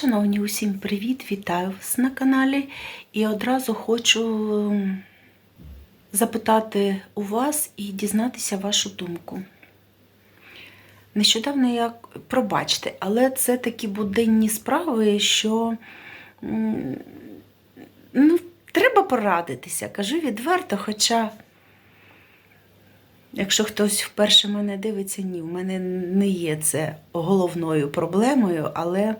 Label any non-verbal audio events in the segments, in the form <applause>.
Шановні, усім привіт! Вітаю вас на каналі. І одразу хочу ем, запитати у вас і дізнатися вашу думку. Нещодавно я, пробачте, але це такі буденні справи, що ну, треба порадитися. Кажу відверто, хоча, якщо хтось вперше мене дивиться, ні, в мене не є це головною проблемою, але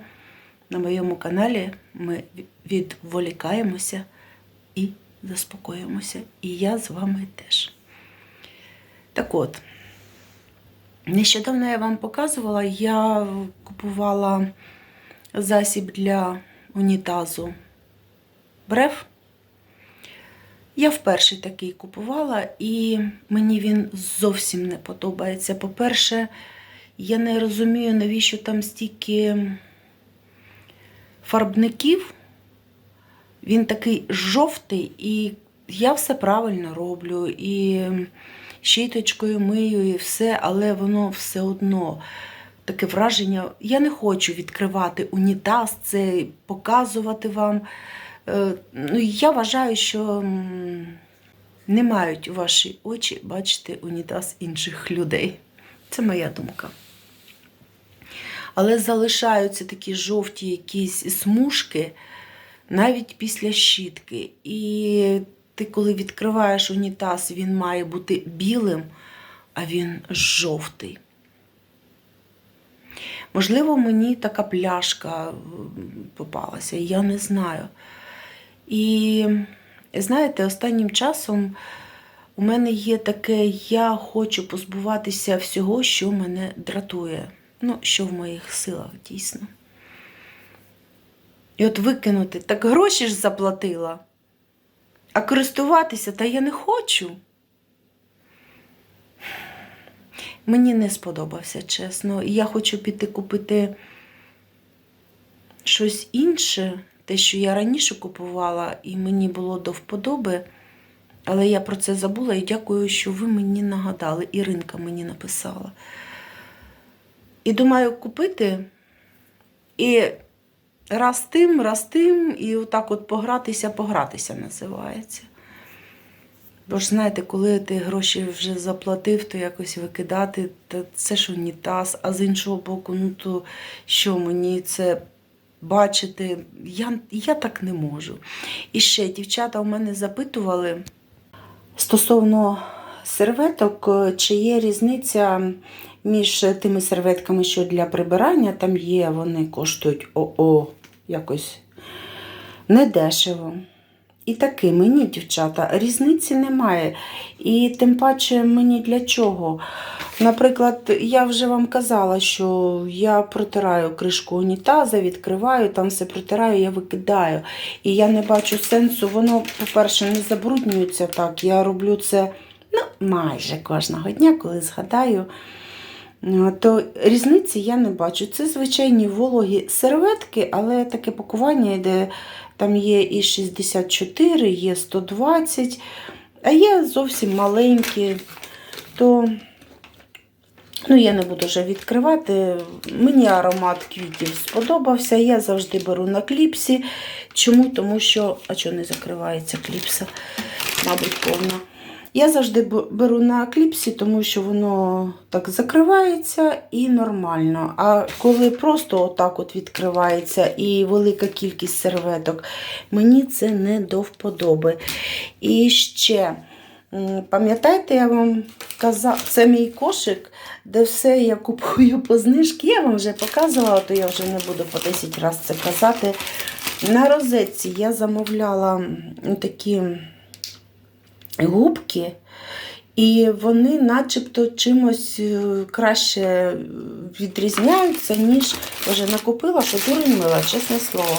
на моєму каналі ми відволікаємося і заспокоїмося. І я з вами теж. Так от, нещодавно я вам показувала, я купувала засіб для унітазу Бреф. Я вперше такий купувала, і мені він зовсім не подобається. По-перше, я не розумію, навіщо там стільки фарбників. Він такий жовтий, і я все правильно роблю, і щіточкою мию, і все, але воно все одно таке враження. Я не хочу відкривати унітаз, це показувати вам. Е, Ну, я вважаю, що не мають ваші очі бачити унітаз інших людей. Це моя думка. Але залишаються такі жовті якісь смужки навіть після щітки. І ти, коли відкриваєш унітаз, він має бути білим, а він жовтий. Можливо, мені така пляшка попалася, я не знаю. І знаєте, останнім часом у мене є таке, я хочу позбуватися всього, що мене дратує. Ну, що в моїх силах дійсно. І от викинути, так гроші ж заплатила. А користуватися, та я не хочу. Мені не сподобався, чесно. І я хочу піти купити щось інше, те, що я раніше купувала, і мені було до вподоби. Але я про це забула і дякую, що ви мені нагадали. Іринка мені написала. І думаю, купити і раз тим, раз тим, і отак от погратися, погратися називається. Бо ж знаєте, коли ти гроші вже заплатив, то якось викидати, то це ж унітаз, а з іншого боку, ну то що мені це бачити? Я, я так не можу. І ще дівчата у мене запитували стосовно серветок, чи є різниця між тими серветками, що для прибирання, там є, вони коштують ОО якось недешево. І таки мені, дівчата, різниці немає. І тим паче мені для чого? Наприклад, я вже вам казала, що я протираю кришку унітаза, відкриваю, там все протираю, я викидаю. І я не бачу сенсу, воно, по-перше, не забруднюється так. Я роблю це ну, майже кожного дня, коли згадаю. То різниці я не бачу. Це звичайні вологі серветки, але таке пакування йде, там є і 64, є 120, а є зовсім маленькі. То ну, я не буду вже відкривати. Мені аромат квітів сподобався. Я завжди беру на кліпсі. Чому? Тому що, а чого не закривається кліпса, мабуть, повна. Я завжди беру на кліпсі, тому що воно так закривається і нормально. А коли просто отак от відкривається і велика кількість серветок, мені це не до вподоби. І ще, пам'ятаєте, я вам казала, це мій кошик, де все я купую по знижки. Я вам вже показувала, то я вже не буду по 10 разів це казати. На розетці я замовляла такі губки, і вони начебто чимось е, краще відрізняються, ніж вже накупила, що дурень мила, чесне слово.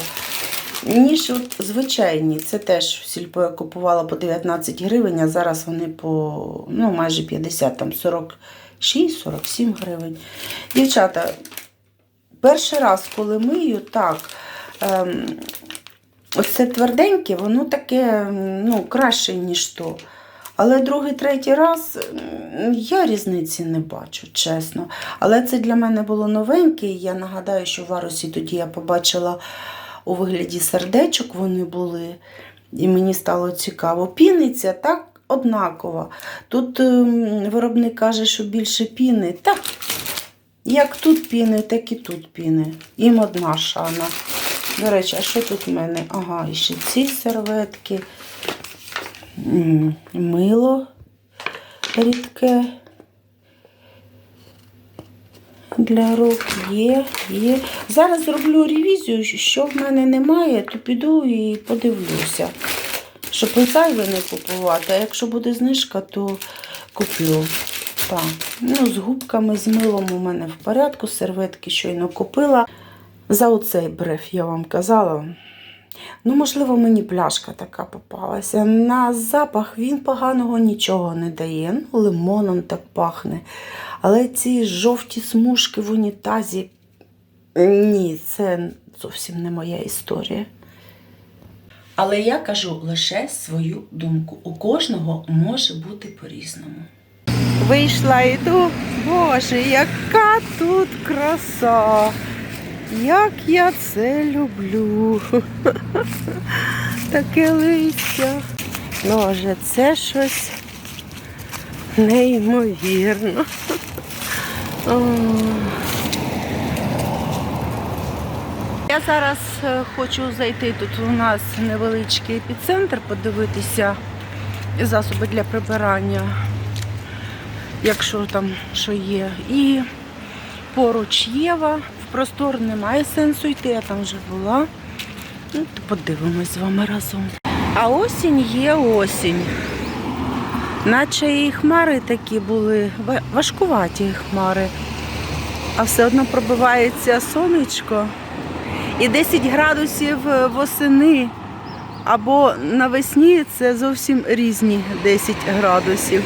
Ніж от звичайні. Це теж сільпо я купувала по 19 гривень, а зараз вони по ну, майже 50, там 46-47 гривень. Дівчата, перший раз, коли мию, так. Ем, Оце тверденьке, воно таке ну, краще, ніж то. Але другий, третій раз я різниці не бачу, чесно. Але це для мене було новеньке. Я нагадаю, що в Арусі тоді я побачила у вигляді сердечок вони були, і мені стало цікаво. Піниться так однаково. Тут ем, виробник каже, що більше піни. Так, як тут піни, так і тут піни. Їм одна шана. До речі, а що тут в мене? Ага, і ще ці серветки. Мило рідке. Для рук є, є. Зараз зроблю ревізію, що в мене немає, то піду і подивлюся. Щоб зайве не купувати, а якщо буде знижка, то куплю. Так. Ну, з губками, з милом у мене в порядку, серветки щойно купила. За оцей бреф я вам казала. Ну, можливо, мені пляшка така попалася. На запах він поганого нічого не дає. Ну, лимоном так пахне. Але ці жовті смужки в унітазі. Ні, це зовсім не моя історія. Але я кажу лише свою думку. У кожного може бути по-різному. Вийшла йду. Боже, яка тут краса! Як я це люблю. Таке листя. Боже, це щось неймовірно. Я зараз е, хочу зайти. Тут у нас невеличкий епіцентр, подивитися засоби для прибирання, якщо там що є. І поруч Єва. Простор немає сенсу йти, я там вже була. Ну, то подивимось з вами разом. А осінь є осінь. Наче і хмари такі були, важкуваті хмари. А все одно пробивається сонечко. І 10 градусів е, восени або навесні це зовсім різні 10 градусів.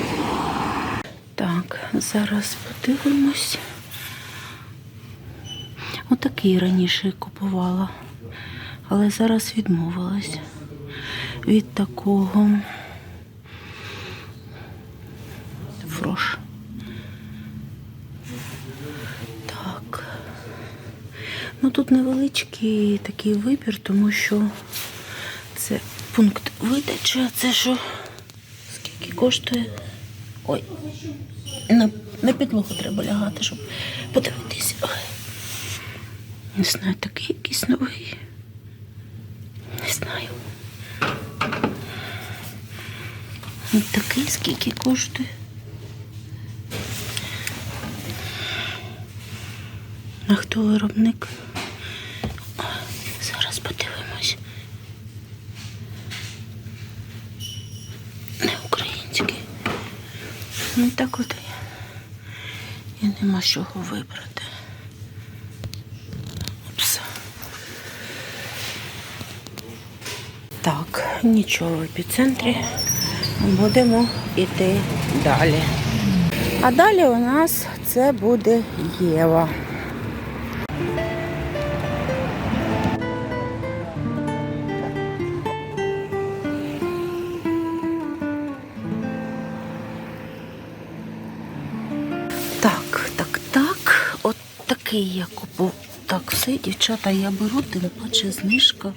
Так, зараз подивимось. Отакий раніше купувала, але зараз відмовилась від такого фрош. Так. Ну тут невеличкий такий вибір, тому що це пункт видачі, а це що? Скільки коштує? Ой, на, на підлогу треба лягати, щоб подивитися. Не знаю, такий якийсь новий. Не знаю. Ось Такий скільки коштує. А хто виробник? Зараз подивимось. Не український. Ну так от я. і нема чого вибрати. Так, нічого в епіцентрі. Будемо йти далі. А далі у нас це буде Єва. Так, так, так. От такий я купив. Так, все, дівчата, я беру, тим паче знижка.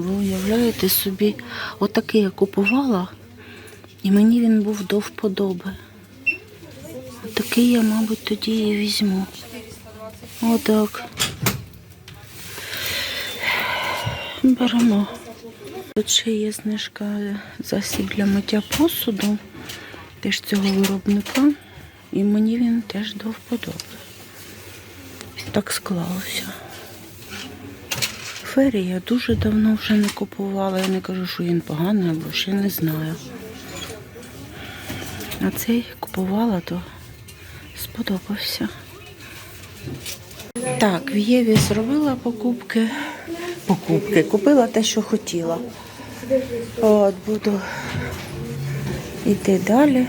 Ви уявляєте собі, отакий я купувала, і мені він був до вподоби. Отакий я, мабуть, тоді і візьму. Отак. Беремо. Тут ще є знижка засіб для миття посуду, теж цього виробника. І мені він теж до вподоби. Так склалося. Фері я дуже давно вже не купувала. Я не кажу, що він поганий, або ще не знаю. А цей купувала, то сподобався. Так, в Єві зробила покупки. Покупки. Купила те, що хотіла. От, буду йти далі.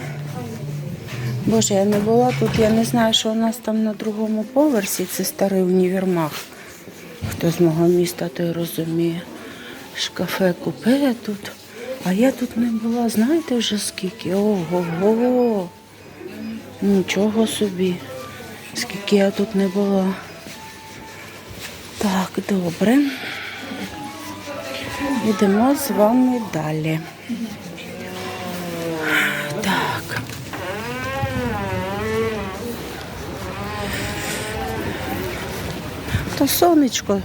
Боже, я не була тут, я не знаю, що у нас там на другому поверсі, це старий універмаг. Хто з мого міста, той розуміє. Шкафе купе тут. А я тут не була, знаєте вже скільки? Ого-го. Нічого собі. Скільки я тут не була. Так, добре. Йдемо з вами далі. Так. То сонечко,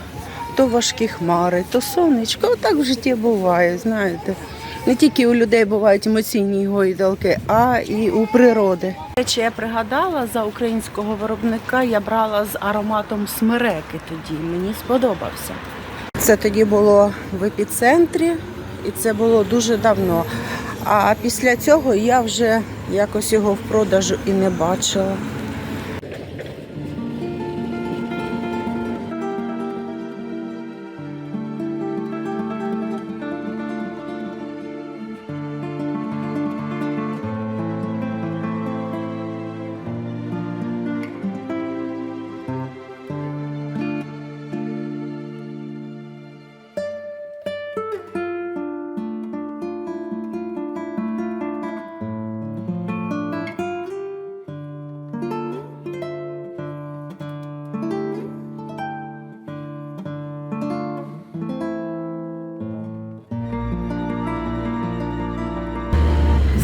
то важкі хмари, то сонечко. Отак в житті буває, знаєте. Не тільки у людей бувають емоційні гойдалки, а і у природи. Речі, я пригадала за українського виробника, я брала з ароматом смереки тоді. Мені сподобався. Це тоді було в епіцентрі, і це було дуже давно. А після цього я вже якось його в продажу і не бачила.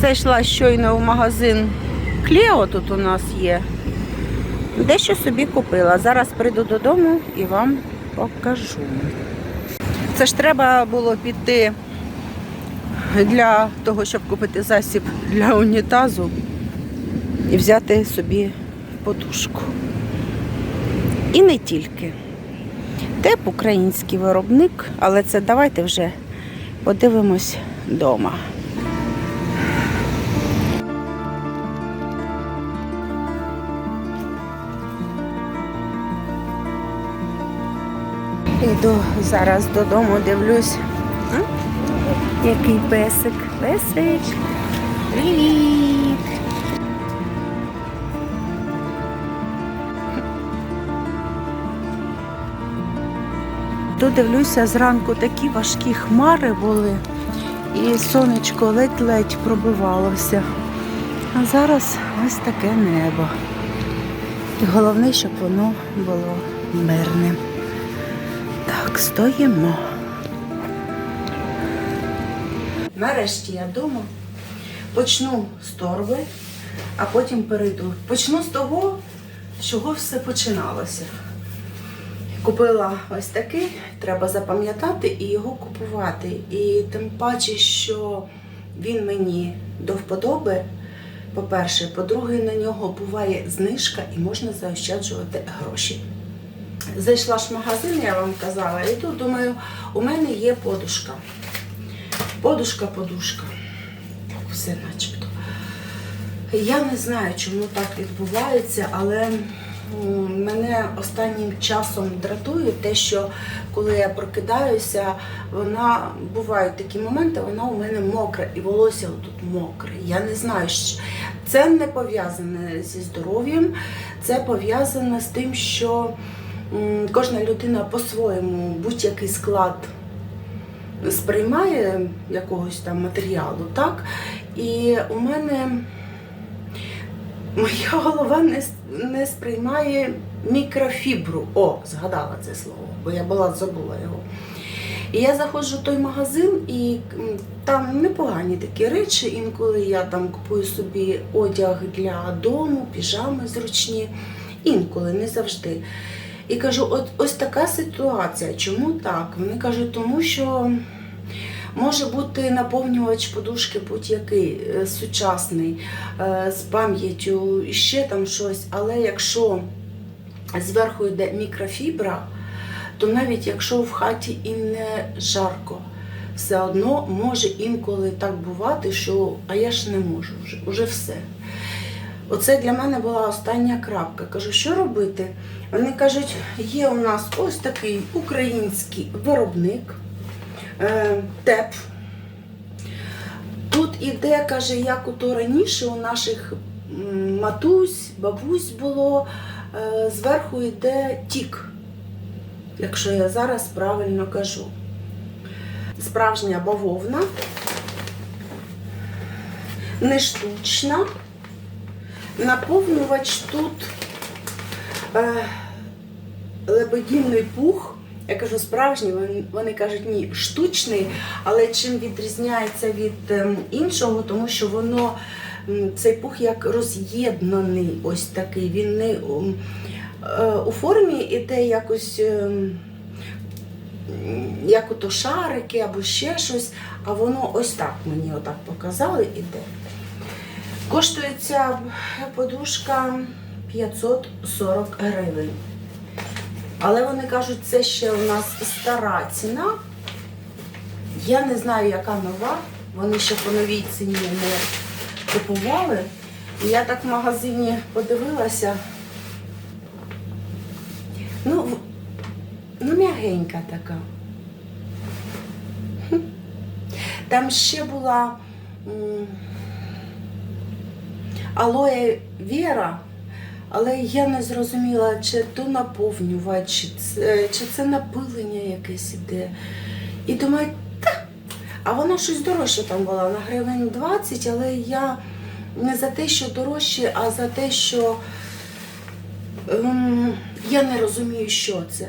Зайшла щойно в магазин Клео тут у нас є. Дещо собі купила. Зараз прийду додому і вам покажу. Це ж треба було піти для того, щоб купити засіб для унітазу і взяти собі подушку. І не тільки. Теп український виробник, але це давайте вже подивимось вдома. Йду зараз додому, дивлюсь. Який песик. Песик. Привіт. Тут дивлюся, зранку такі важкі хмари були, і сонечко ледь-ледь пробивалося. А зараз ось таке небо. І головне, щоб воно було мирним. Так, стоїмо. Нарешті я вдома. Почну з торби, а потім перейду. Почну з того, з чого все починалося. Купила ось такий, треба запам'ятати і його купувати. І тим паче, що він мені до вподоби. По-перше, по-друге, на нього буває знижка і можна заощаджувати гроші. Зайшла ж в магазин, я вам казала, і тут думаю, у мене є подушка. Подушка, подушка. Так, все начебто. Я не знаю, чому так відбувається, але мене останнім часом дратує те, що коли я прокидаюся, вона бувають такі моменти, вона у мене мокра, і волосся тут мокре. Я не знаю, що це не пов'язане зі здоров'ям, це пов'язане з тим, що кожна людина по-своєму будь-який склад сприймає якогось там матеріалу, так? І у мене моя голова не, не сприймає мікрофібру. О, згадала це слово, бо я була забула його. І я заходжу в той магазин, і там непогані такі речі. Інколи я там купую собі одяг для дому, піжами зручні. Інколи, не завжди. І кажу, от ось така ситуація. Чому так? Вони кажуть, тому що може бути наповнювач подушки будь-який е, сучасний, е, з пам'яттю і ще там щось. Але якщо зверху йде мікрофібра, то навіть якщо в хаті і не жарко, все одно може інколи так бувати, що а я ж не можу вже, вже все. Оце для мене була остання крапка. Кажу, що робити? Вони кажуть, є у нас ось такий український виробник е, ТЕП. Тут іде, каже, як ото раніше у наших матусь, бабусь було, е, зверху йде тік, якщо я зараз правильно кажу. Справжня бавовна. не штучна. Наповнювач тут е, лебедівний пух. Я кажу справжній, вони, кажуть ні, штучний, але чим відрізняється від ем, іншого, тому що воно цей пух як роз'єднаний, ось такий. Він не е, у формі іде якось. ем, Як ото шарики або ще щось, а воно ось так мені отак показали іде. Коштує ця подушка 540 гривень. Але вони кажуть, це ще у нас стара ціна. Я не знаю, яка нова. Вони ще по новій ціні не купували. І я так в магазині подивилася. Ну, ну м'ягенька така. Там ще була алоє Віра, але я не зрозуміла, чи то наповнювач, чи це, чи це напилення якесь іде. І думаю, та. А воно щось дорожче там було, на гривень 20, але я не за те, що дорожче, а за те, що ем, я не розумію, що це.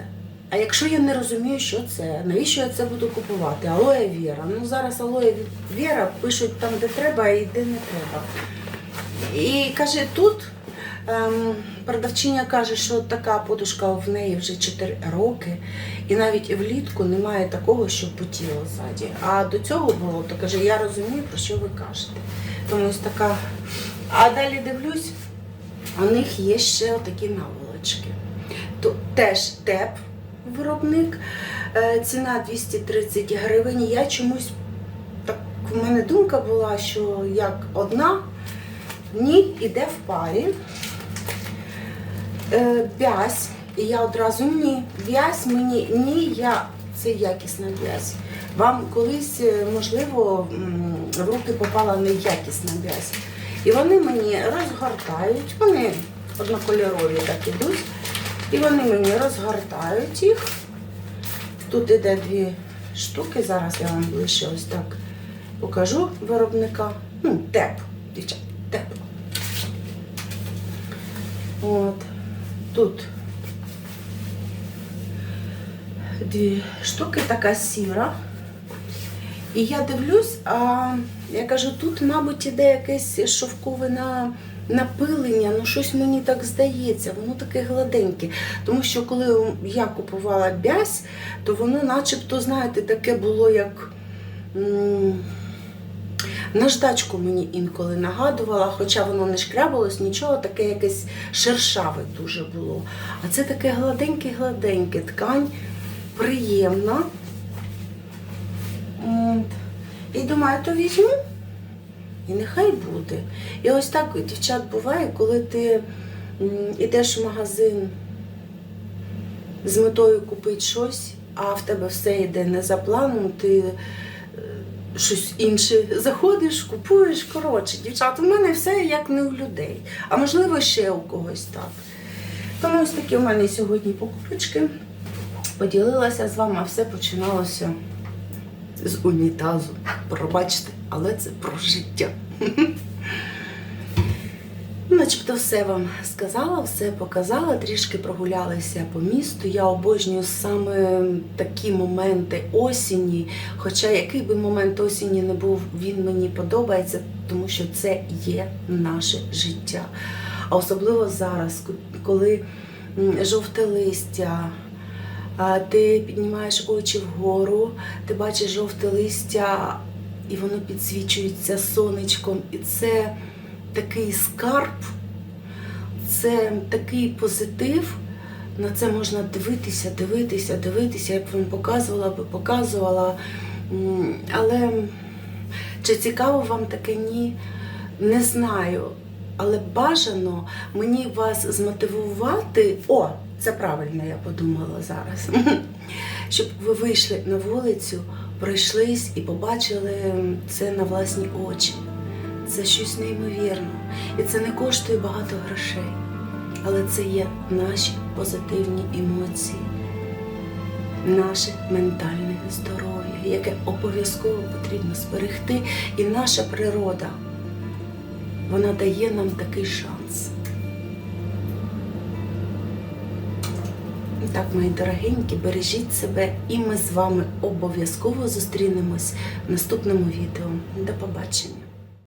А якщо я не розумію, що це, навіщо я це буду купувати? Алоє Віра. Ну зараз алоє Віра пишуть там, де треба, і де не треба. І каже, тут ем, продавчиня каже, що така подушка в неї вже 4 роки, і навіть влітку немає такого, що потіло ззаді. А до цього було, то каже, я розумію, про що ви кажете. Тому ось така. А далі дивлюсь, у них є ще отакі наволочки. То теж теп виробник, е, ціна 230 гривень. Я чомусь так, в мене думка була, що як одна, ні, іде в парі. Е, В'язь. І я одразу ні. В'язь мені ні, я це якісна в'язь. Вам колись, е, можливо, в руки попала неякісна в'язь. І вони мені розгортають, вони однокольорові так ідуть. І вони мені розгортають їх. Тут іде дві штуки. Зараз я вам ближче ось так покажу виробника. Ну, теп, дівчат, теп. От. Тут дві штуки, така сіра. І я дивлюсь, а я кажу, тут, мабуть, іде якесь шовкове на, напилення, ну щось мені так здається, воно таке гладеньке. Тому що коли я купувала бязь, то воно начебто, знаєте, таке було як. м, Наждачку мені інколи нагадувала, хоча воно не шкрябалось, нічого, таке якесь шершаве дуже було. А це таке гладеньке-гладеньке ткань, приємна. І думаю, то візьму, і нехай буде. І ось так, дівчат, буває, коли ти йдеш в магазин з метою купити щось, а в тебе все йде не за планом, ти щось інше заходиш, купуєш. Коротше, дівчат, у мене все як не у людей, а можливо ще у когось так. Тому ось такі у мене сьогодні покупочки. Поділилася з вами, а все починалося з унітазу. Пробачте, але це про життя. Начебто все вам сказала, все показала, трішки прогулялися по місту. Я обожнюю саме такі моменти осені. Хоча який би момент осені не був, він мені подобається, тому що це є наше життя. А особливо зараз, коли жовте листя, ти піднімаєш очі вгору, ти бачиш жовте листя, і воно підсвічується сонечком. І це такий скарб, це такий позитив. На це можна дивитися, дивитися, дивитися, як вам показувала би, показувала. Але чи цікаво вам таке ні? Не знаю. Але бажано мені вас змотивувати. О, це правильно, я подумала зараз. <laughs> Щоб ви вийшли на вулицю, пройшлись і побачили це на власні очі. Це щось неймовірне. І це не коштує багато грошей. Але це є наші позитивні емоції, наше ментальне здоров'я, яке обов'язково потрібно зберегти, і наша природа. Вона дає нам такий шанс. Так, мої дорогенькі, бережіть себе, і ми з вами обов'язково зустрінемось в наступному відео. До побачення!